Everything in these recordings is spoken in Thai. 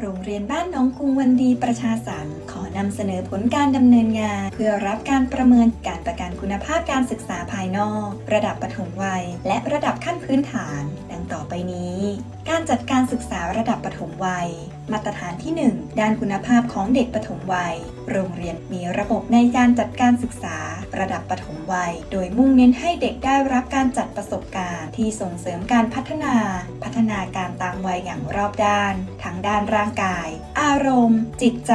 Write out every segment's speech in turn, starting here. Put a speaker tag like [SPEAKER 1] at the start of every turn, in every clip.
[SPEAKER 1] โรงเรียนบ้านน้องกรุงวันดีประชาสรรค์ขอนำเสนอผลการดำเนินงาน เพื่อรับการประเมินการประกันคุณภาพการศึกษาภายนอก ระดับปฐมวัย และระดับขั้นพื้นฐาน ดังต่อไปนี้ การจัดการศึกษาระดับปฐมวัย มาตรฐานที่ 1 ด้านคุณภาพของเด็กปฐมวัยโรงเรียนมีระบบในการจัดการศึกษา ระดับปฐมวัย โดยมุ่งเน้นให้เด็กได้รับการจัดประสบการณ์ ที่ส่งเสริมการพัฒนา พัฒนาการตามวัยอย่างรอบด้าน ทั้งด้านร่างกาย อารมณ์ จิตใจ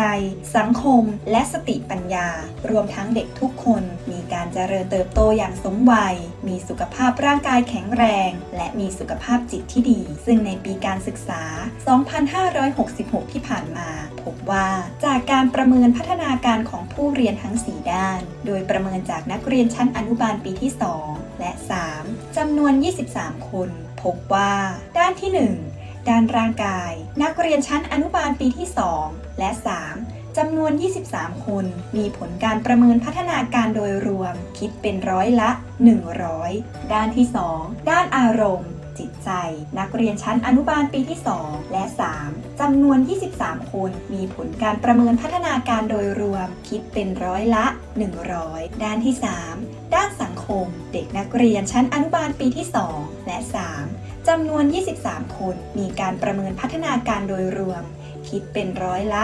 [SPEAKER 1] สังคม และสติปัญญา รวมทั้งเด็กทุกคน มีการเจริญเติบโตอย่างสมวัย มีสุขภาพร่างกายแข็งแรง และมีสุขภาพจิตที่ดี ซึ่งในปีการศึกษา 2566 ที่ผ่านมา พบว่าจากการประเมินพัฒนานาการของผู้เรียนทั้ง 4 ด้าน โดยประเมินจากนักเรียนชั้นอนุบาลปีที่ 2 และ 3 จำนวน 23 คน พบว่า ด้านที่ 1 ด้านร่างกาย นักเรียนชั้นอนุบาลปีที่ 2 และ 3จำนวน 23 คน มีผลการประเมินพัฒนาการโดยรวม คิดเป็นร้อยละ 100 ด้านที่ 2 ด้านอารมณ์ จิตใจ นักเรียนชั้นอนุบาลปีที่ 2 และ 3 จำนวน 23 คน มีผลการประเมินพัฒนาการโดยรวม คิดเป็นร้อยละ 100 ด้านที่ 3 ด้านสังคม เด็กนักเรียนชั้นอนุบาลปีที่ 2 และ 3 จำนวน 23 คน มีการประเมินพัฒนาการโดยรวม คิดเป็นร้อยละ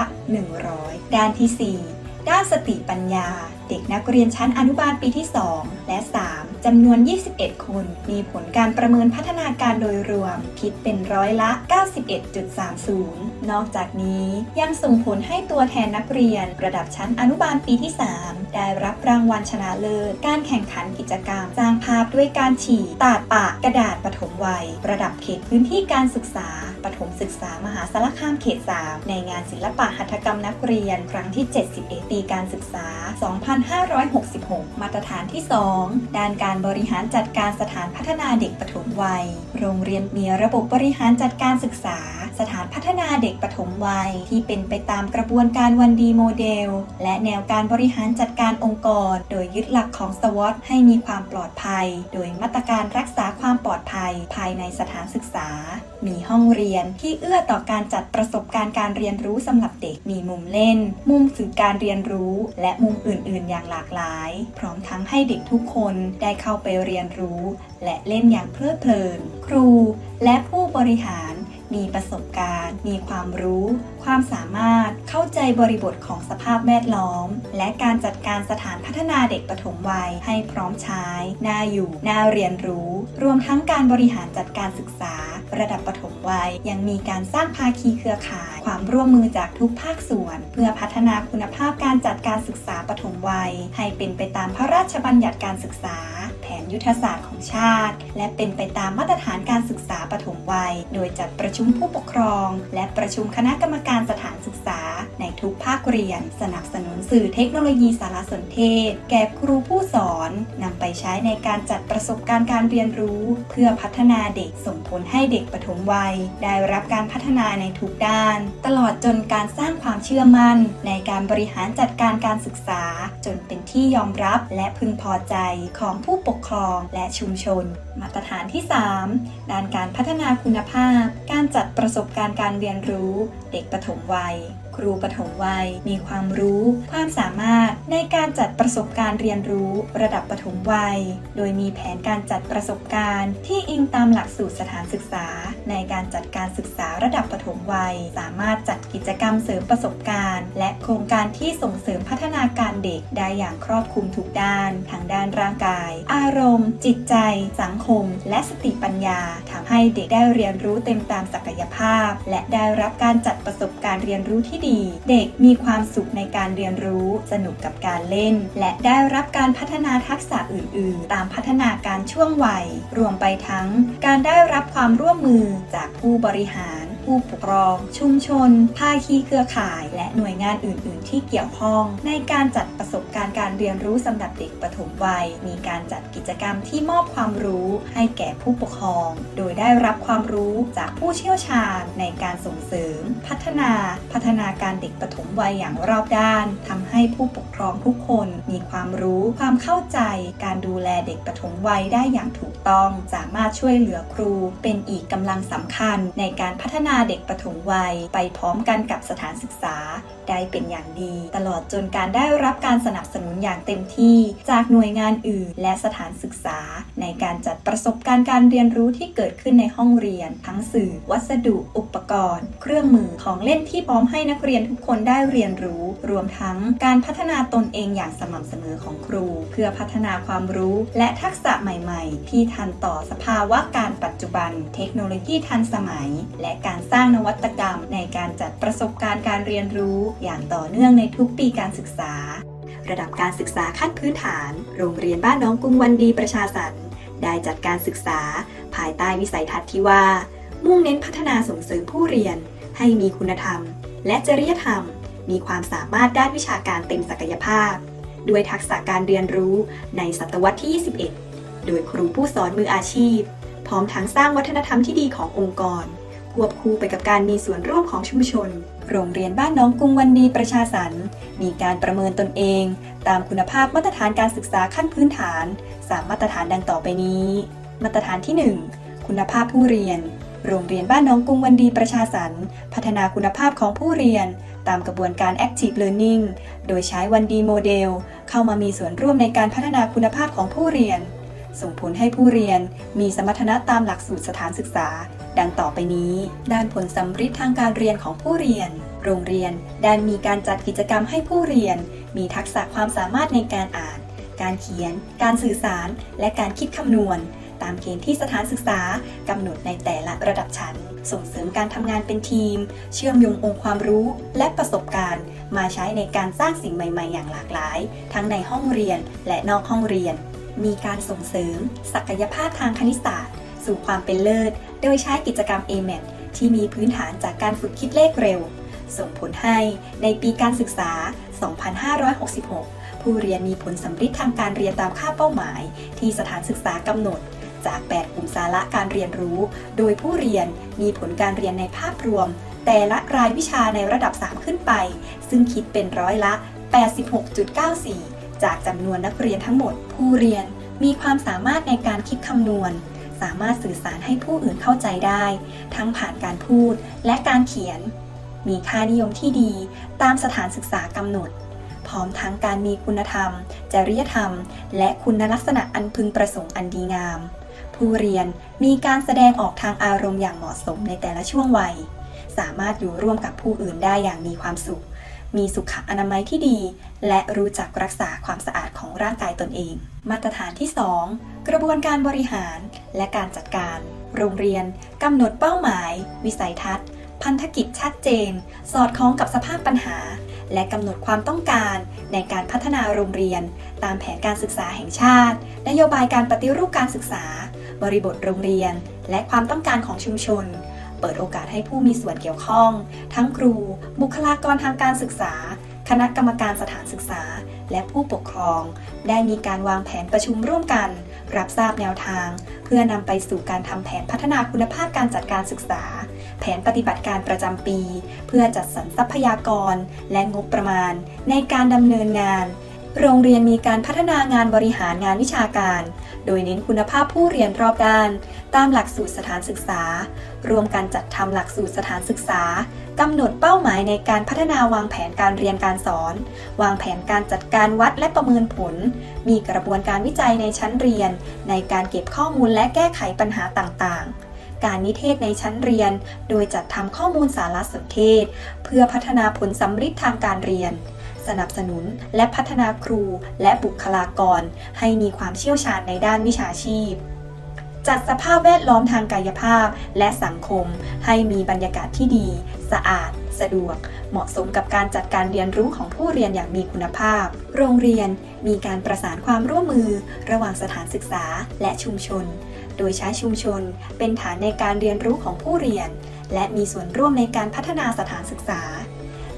[SPEAKER 1] 100 ด้านที่ 4 ด้านสติปัญญา เด็กนักเรียนชั้นอนุบาลปีที่ 2 และ 3 จำนวน 21 คน มีผลการประเมินพัฒนาการโดยรวม คิดเป็นร้อยละ 91.30 นอกจากนี้ยังส่งผลให้ตัวแทนนักเรียน ระดับชั้นอนุบาลปีที่ 3 ได้รับรางวัลชนะเลิศ การแข่งขันกิจกรรมสร้างภาพด้วยการฉีดตาดปะกระดาษปฐมวัย ระดับเขตพื้นที่การศึกษาปฐมศึกษามหาสารคามเขต 3 ในงานศิลปะหัตถกรรมนักเรียน ครั้งที่ 71 ปีการศึกษา 2566 มาตรฐานที่ 2 ด้านการบริหารจัดการสถานพัฒนาเด็กปฐมวัย โรงเรียนมีระบบบริหารจัดการศึกษา สถานพัฒนาเด็กปฐมวัย ที่เป็นไปตามกระบวนการวันดีโมเดล และแนวการบริหารจัดการองค์กร โดยยึดหลักของ SWOT ให้มีความปลอดภัย โดยมาตรการรักษาความปลอดภัย ภายในสถานศึกษา มีห้องเรียนที่เอื้อต่อการจัดประสบการณ์การเรียนรู้สำหรับเด็ก มีมุมเล่น มุมสื่อการเรียนรู้ และมุมอื่น ๆ อย่างหลากหลาย พร้อมทั้งให้เด็กทุกคนได้เข้าไปเรียนรู้ และเล่นอย่างเพลิดเพลิน ครู และผู้บริหาร มีประสบการณ์ มีความรู้ ความสามารถเข้าใจบริบทของสภาพแวดล้อม และการจัดการสถานพัฒนาเด็กปฐมวัย ให้พร้อมใช้ น่าอยู่ น่าเรียนรู้ รวมทั้งการบริหารจัดการศึกษา ระดับปฐมวัย ยังมีการสร้างภาคีเครือข่าย ความร่วมมือจากทุกภาคส่วน เพื่อพัฒนาคุณภาพการจัดการศึกษาปฐมวัย ให้เป็นไปตามพระราชบัญญัติการศึกษา ยุทธศาสตร์ของชาติ และเป็นไปตามมาตรฐานการศึกษาปฐมวัย โดยจัดประชุมผู้ปกครอง และประชุมคณะกรรมการสถานศึกษา ในทุกภาคเรียน สนับสนุนสื่อเทคโนโลยีสารสนเทศ แก่ครูผู้สอนนำไปใช้ในการจัดประสบการณ์การเรียนรู้ เพื่อพัฒนาเด็กส่งผลให้เด็กปฐมวัย ได้รับการพัฒนาในทุกด้าน ตลอดจนการสร้างความเชื่อมั่น ในการบริหารจัดการการศึกษา จนเป็นที่ยอมรับและพึงพอใจของผู้ปกครองและชุมชน มาตรฐานที่ 3 ด้านการพัฒนาคุณภาพ การจัดประสบการณ์การเรียนรู้ เด็กปฐมวัย ครูปฐมวัย มีความรู้ ความสามารถในการจัดประสบการณ์เรียนรู้ระดับปฐมวัย โดยมีแผนการจัดประสบการณ์ ที่อิงตามหลักสูตรสถานศึกษา ในการจัดการศึกษาระดับปฐมวัย สามารถจัดกิจกรรมเสริมประสบการณ์ และโครงการที่ส่งเสริมพัฒนาการเด็กได้อย่างครอบคลุมทุกด้านทั้งด้านร่างกาย อารมณ์ จิตใจ สังคม และสติปัญญาทำให้เด็กได้เรียนรู้เต็มตามศักยภาพ และได้รับการจัดประสบการณ์เรียนรู้ที่ดี เด็กมีความสุขในการเรียนรู้ สนุกกับการเล่น และได้รับการพัฒนาทักษะอื่น ๆ ตามพัฒนาการช่วงวัย รวมไปทั้ง การได้รับความร่วมมือจากผู้บริหาร ผู้ปกครอง ชุมชน ภาคีเครือข่าย และหน่วยงานอื่น ๆ ที่เกี่ยวข้อง ในการจัดประสบการณ์การเรียนรู้สำหรับเด็กปฐมวัย มีการจัดกิจกรรมที่มอบความรู้ให้แก่ผู้ปกครอง โดยได้รับความรู้จากผู้เชี่ยวชาญในการส่งเสริม พัฒนาพัฒนาการเด็กปฐมวัยอย่างรอบด้านทำให้ผู้ปกครองทุกคนมีความรู้ความเข้าใจ การดูแลเด็กปฐมวัยได้อย่างถูกต้อง สามารถช่วยเหลือครู เป็นอีกกำลังสำคัญในการพัฒนาาเด็กประถมวัย ไปพร้อมกันกับสถานศึกษา ได้เป็นอย่างดี ตลอดจนการได้รับการสนับสนุนอย่างเต็มที่จากหน่วยงานอื่น และสถานศึกษา ในการจัดประสบการณ์การเรียนรู้ที่เกิดขึ้นในห้องเรียน ทั้งสื่อ วัสดุ อุปกรณ์ เครื่องมือของเล่นที่พร้อมให้นักเรียนทุกคนได้เรียนรู้ รวมทั้งการพัฒนาตนเองอย่างสม่ำเสมอของครู เพื่อพัฒนาความรู้ และทักษะใหม่ ๆ ที่ทันต่อสภาวะการปัจจุบัน เทคโนโลยีทันสมัย และการสร้างนวัตกรรม ในการจัดประสบการณ์การเรียนรู้ อย่างต่อเนื่องในทุกปีการศึกษา ระดับการศึกษาขั้นพื้นฐาน โรงเรียนบ้านน้องกรุงวันดีประชาสรรค์ได้จัดการศึกษา ภายใต้วิสัยทัศน์ที่ว่า มุ่งเน้นพัฒนาส่งเสริมผู้เรียน ให้มีคุณธรรม และจริยธรรม มีความสามารถด้านวิชาการเต็มศักยภาพ ด้วยทักษะการเรียนรู้ในศตวรรษที่ 21 โดยครูผู้สอนมืออาชีพ พร้อมทั้งสร้างวัฒนธรรมที่ดีขององค์กร ควบคู่ไปกับการมีส่วนร่วมของชุมชน โรงเรียนบ้านน้องกรุงวันดีประชาสรรค์มีการประเมินตนเอง ตามคุณภาพมาตรฐานการศึกษาขั้นพื้นฐานสามมาตรฐานดังต่อไปนี้ มาตรฐานที่ 1 คุณภาพผู้เรียน โรงเรียนบ้านน้องกรุงวันดีประชาสรรค์พัฒนาคุณภาพของผู้เรียน ตามกระบวนการ Active Learning โดยใช้วันดีโมเดลเข้ามามีส่วนร่วมในการพัฒนาคุณภาพของผู้เรียนส่งผลให้ผู้เรียนมีสมรรถนะตามหลักสูตรสถานศึกษา ดังต่อไปนี้ ด้านผลสัมฤทธิ์ทางการเรียนของผู้เรียน โรงเรียนได้มีการจัดกิจกรรมให้ผู้เรียน มีทักษะความสามารถในการอ่าน การเขียน การสื่อสาร และการคิดคำนวณ ตามเกณฑ์ที่สถานศึกษากำหนดในแต่ละระดับชั้น ส่งเสริมการทำงานเป็นทีม เชื่อมโยงองค์ความรู้และประสบการณ์ มาใช้ในการสร้างสิ่งใหม่ ๆ อย่างหลากหลาย ทั้งในห้องเรียนและนอกห้องเรียน มีการส่งเสริม ศักยภาพทางคณิตศาสตร์ สู่ความเป็นเลิศ โดยใช้กิจกรรม AMAT ที่มีพื้นฐานจากการฝึกคิดเลขเร็ว ส่งผลให้ในปีการศึกษา 2566 ผู้เรียนมีผลสำฤทธิ์ทางการเรียนตามค่าเป้าหมาย ที่สถานศึกษากำหนด จาก 8 กลุ่มสาระการเรียนรู้ โดยผู้เรียนมีผลการเรียนในภาพรวม แต่ละรายวิชาในระดับ 3 ขึ้นไป ซึ่งคิดเป็นร้อยละ 86.94 จากจำนวนนักเรียนทั้งหมด ผู้เรียนมีความสามารถในการคิดคำนวณ สามารถสื่อสารให้ผู้อื่นเข้าใจได้ ทั้งผ่านการพูดและการเขียน มีค่านิยมที่ดีตามสถานศึกษากำหนด พร้อมทั้งการมีคุณธรรม จริยธรรม และคุณลักษณะอันพึงประสงค์อันดีงาม ผู้เรียนมีการแสดงออกทางอารมณ์อย่างเหมาะสมในแต่ละช่วงวัย สามารถอยู่ร่วมกับผู้อื่นได้อย่างมีความสุข มีสุขอนามัยที่ดี และรู้จักรักษาความสะอาดของร่างกายตนเอง มาตรฐานที่ 2 กระบวนการบริหารและการจัดการ โรงเรียนกำหนดเป้าหมาย วิสัยทัศน์ พันธกิจชัดเจน สอดคล้องกับสภาพปัญหา และกำหนดความต้องการในการพัฒนาโรงเรียน ตามแผนการศึกษาแห่งชาติ นโยบายการปฏิรูปการศึกษา บริบทโรงเรียน และความต้องการของชุมชน เปิดโอกาสให้ผู้มีส่วนเกี่ยวข้อง ทั้งครู บุคลากรทางการศึกษา คณะกรรมการสถานศึกษา และผู้ปกครอง ได้มีการวางแผนประชุมร่วมกัน รับทราบแนวทาง เพื่อนำไปสู่การทำแผนพัฒนาคุณภาพการจัดการศึกษา แผนปฏิบัติการประจำปี เพื่อจัดสรรทรัพยากร และงบประมาณ ในการดำเนินงาน โรงเรียนมีการพัฒนางานบริหารงานวิชาการ โดยเน้นคุณภาพผู้เรียนรอบด้าน ตามหลักสูตรสถานศึกษา รวมกันจัดทำหลักสูตรสถานศึกษา กำหนดเป้าหมายในการพัฒนาวางแผนการเรียนการสอน วางแผนการจัดการวัดและประเมินผล มีกระบวนการวิจัยในชั้นเรียน ในการเก็บข้อมูลและแก้ไขปัญหาต่างๆ การนิเทศในชั้นเรียน โดยจัดทำข้อมูลสารสนเทศ เพื่อพัฒนาผลสำฤทธิ์ทางการเรียน สนับสนุนและพัฒนาครูและบุคลากร ให้มีความเชี่ยวชาญในด้านวิชาชีพ จัดสภาพแวดล้อมทางกายภาพ และสังคม ให้มีบรรยากาศที่ดี สะอาด สะดวก เหมาะสมกับการจัดการเรียนรู้ของผู้เรียนอย่างมีคุณภาพ โรงเรียนมีการประสานความร่วมมือ ระหว่างสถานศึกษาและชุมชน โดยใช้ชุมชนเป็นฐานในการเรียนรู้ของผู้เรียน และมีส่วนร่วมในการพัฒนาสถานศึกษา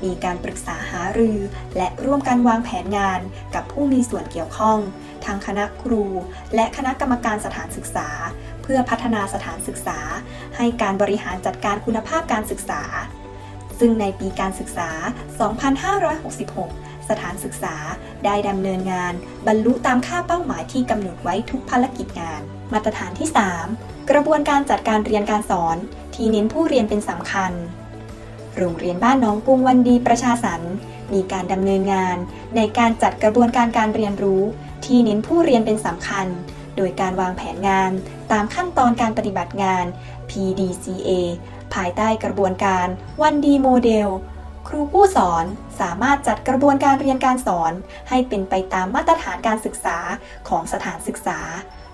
[SPEAKER 1] มีการปรึกษาหารือ และร่วมกันวางแผนงานกับผู้มีส่วนเกี่ยวข้อง ทางคณะครู และคณะกรรมการสถานศึกษา เพื่อพัฒนาสถานศึกษา ให้การบริหารจัดการคุณภาพการศึกษา ซึ่งในปีการศึกษา 2566 สถานศึกษาได้ดำเนินงาน บรรลุตามค่าเป้าหมายที่กำหนดไว้ทุกภารกิจงาน มาตรฐานที่ 3 กระบวนการจัดการเรียนการสอน ที่เน้นผู้เรียนเป็นสำคัญ โรงเรียนบ้านน้องกรุงวันดีประชาสรรมีการดำเนินงานในการจัดกระบวนการการเรียนรู้ ที่เน้นผู้เรียนเป็นสำคัญ โดยการวางแผนงานตามขั้นตอนการปฏิบัติงาน PDCA ภายใต้กระบวนการวันดีโมเดลครูผู้สอนสามารถจัดกระบวนการเรียนการสอน ให้เป็นไปตามมาตรฐานการศึกษาของสถานศึกษา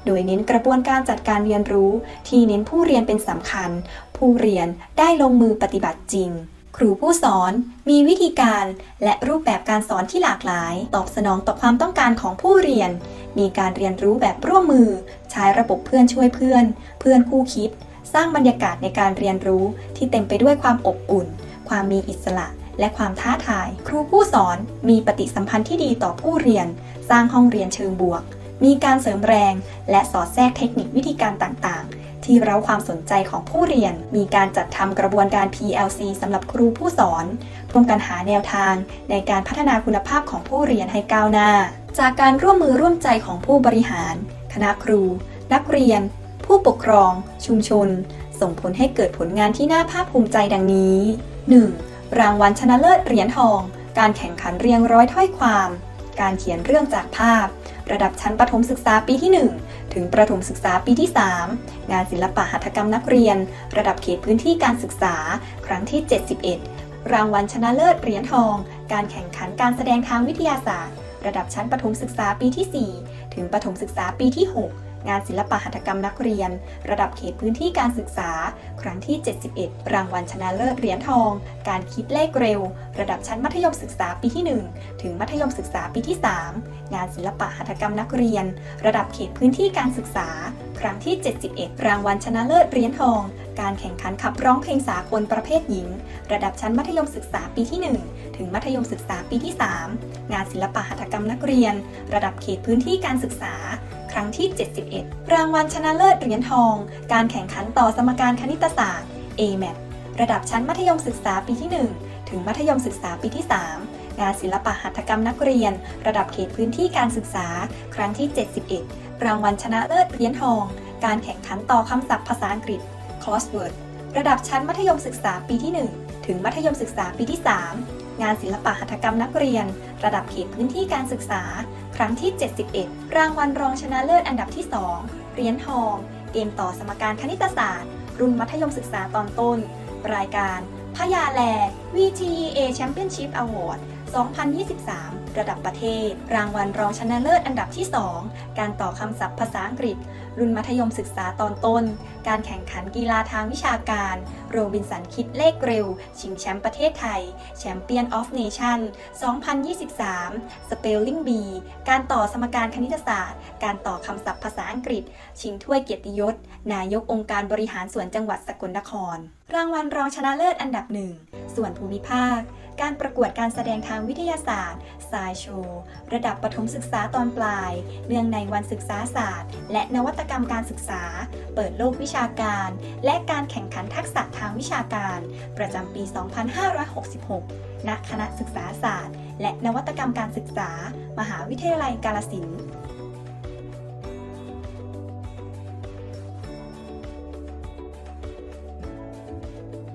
[SPEAKER 1] โดยเน้นกระบวนการจัดการเรียนรู้ ที่เน้นผู้เรียนเป็นสำคัญ ผู้เรียนได้ลงมือปฏิบัติจริง ครูผู้สอนมีวิธีการและรูปแบบการสอนที่หลากหลาย ตอบสนองต่อความต้องการของผู้เรียน มีการเรียนรู้แบบร่วมมือ ใช้ระบบเพื่อนช่วยเพื่อน เพื่อนคู่คิด สร้างบรรยากาศในการเรียนรู้ที่เต็มไปด้วยความอบอุ่น ความมีอิสระ และความท้าทาย ครูผู้สอนมีปฏิสัมพันธ์ที่ดีต่อผู้เรียน สร้างห้องเรียนเชิงบวก มีการเสริมแรง และสอดแทรกเทคนิควิธีการต่างๆ ที่เร้าความสนใจของผู้เรียน มีการจัดทำกระบวนการ PLC สำหรับครูผู้สอนร่วมกันหาแนวทางในการพัฒนาคุณภาพของผู้เรียนให้ก้าวหน้า จากการร่วมมือร่วมใจของผู้บริหาร คณะครู นักเรียน ผู้ปกครอง ชุมชน ส่งผลให้เกิดผลงานที่น่าภาคภูมิใจดังนี้ 1. รางวัลชนะเลิศเหรียญทอง การแข่งขันเรียงร้อยถ้อยความ การเขียนเรื่องจากภาพ ระดับชั้นประถมศึกษาปีที่ 1 ถึงประถมศึกษาปีที่ 3 งานศิลปะหัตถกรรมนักเรียน ระดับเขตพื้นที่การศึกษา ครั้งที่ 71 รางวัลชนะเลิศเหรียญทอง การแข่งขันการแสดงทางวิทยาศาสตร์ ระดับชั้นประถมศึกษาปีที่ 4 ถึงประถมศึกษาปีที่ 6 งานศิลปะหัตถกรรมนักเรียน ระดับเขตพื้นที่การศึกษา ครั้งที่ 71 รางวัลชนะเลิศเหรียญทอง การคิดเลขเร็ว ระดับชั้นมัธยมศึกษาปีที่ 1 ถึงมัธยมศึกษาปีที่ 3 งานศิลปะหัตถกรรมนักเรียน ระดับเขตพื้นที่การศึกษา ครั้งที่ 71 รางวัลชนะเลิศเหรียญทอง การแข่งขันขับร้องเพลงสากลประเภทหญิง ระดับชั้นมัธยมศึกษาปีที่ 1 ถึงมัธยมศึกษาปีที่ 3 งานศิลปะหัตถกรรมนักเรียน ระดับเขตพื้นที่การศึกษา ครั้งที่ 71 รางวัลชนะเลิศเหรียญทอง การแข่งขันต่อสมการคณิตศาสตร์ AMAT ระดับชั้นมัธยมศึกษาปีที่ 1 ถึงมัธยมศึกษาปีที่ 3 งานศิลปะหัตถกรรมนักเรียน ระดับเขตพื้นที่การศึกษา ครั้งที่ 71 รางวัลชนะเลิศเหรียญทอง การแข่งขันต่อคำศัพท์ภาษาอังกฤษ Crossword ระดับชั้นมัธยมศึกษาปีที่ 1 ถึงมัธยมศึกษาปีที่ 3 งานศิลปะหัตถกรรมนักเรียน ระดับเขตพื้นที่การศึกษา ครั้งที่ 71 รางวัลรองชนะเลิศอันดับที่ 2เหรียญทอง เกมต่อสมการคณิตศาสตร์ รุ่นมัธยมศึกษาตอนต้น รายการพยาแล VTEA Championship Award 2023 ระดับประเทศ รางวัลรองชนะเลิศอันดับที่ 2 การต่อคำศัพท์ภาษาอังกฤษ รุ่นมัธยมศึกษาตอนต้น การแข่งขันกีฬาทางวิชาการ โรบินสันคิดเลขเร็ว ชิงแชมป์ประเทศไทย แชมเปี้ยนออฟเนชั่น 2023 Spelling Bee การต่อสมการคณิตศาสตร์ การต่อคำศัพท์ภาษาอังกฤษ ชิงถ้วยเกียรติยศ นายกองค์การบริหารส่วนจังหวัดสกลนคร รางวัลรองชนะเลิศอันดับหนึ่งส่วนภูมิภาค การประกวดการแสดงทางวิทยาศาสตร์สายโชว์ ระดับประถมศึกษาตอนปลาย เนื่องในวันศึกษาศาสตร์ และนวัตกรรมการศึกษา เปิดโลกวิชาการ และการแข่งขันทักษะทางวิชาการ ประจำปี 2566 ณ คณะศึกษาศาสตร์ และนวัตกรรมการศึกษา มหาวิทยาลัยกาลสินธุ์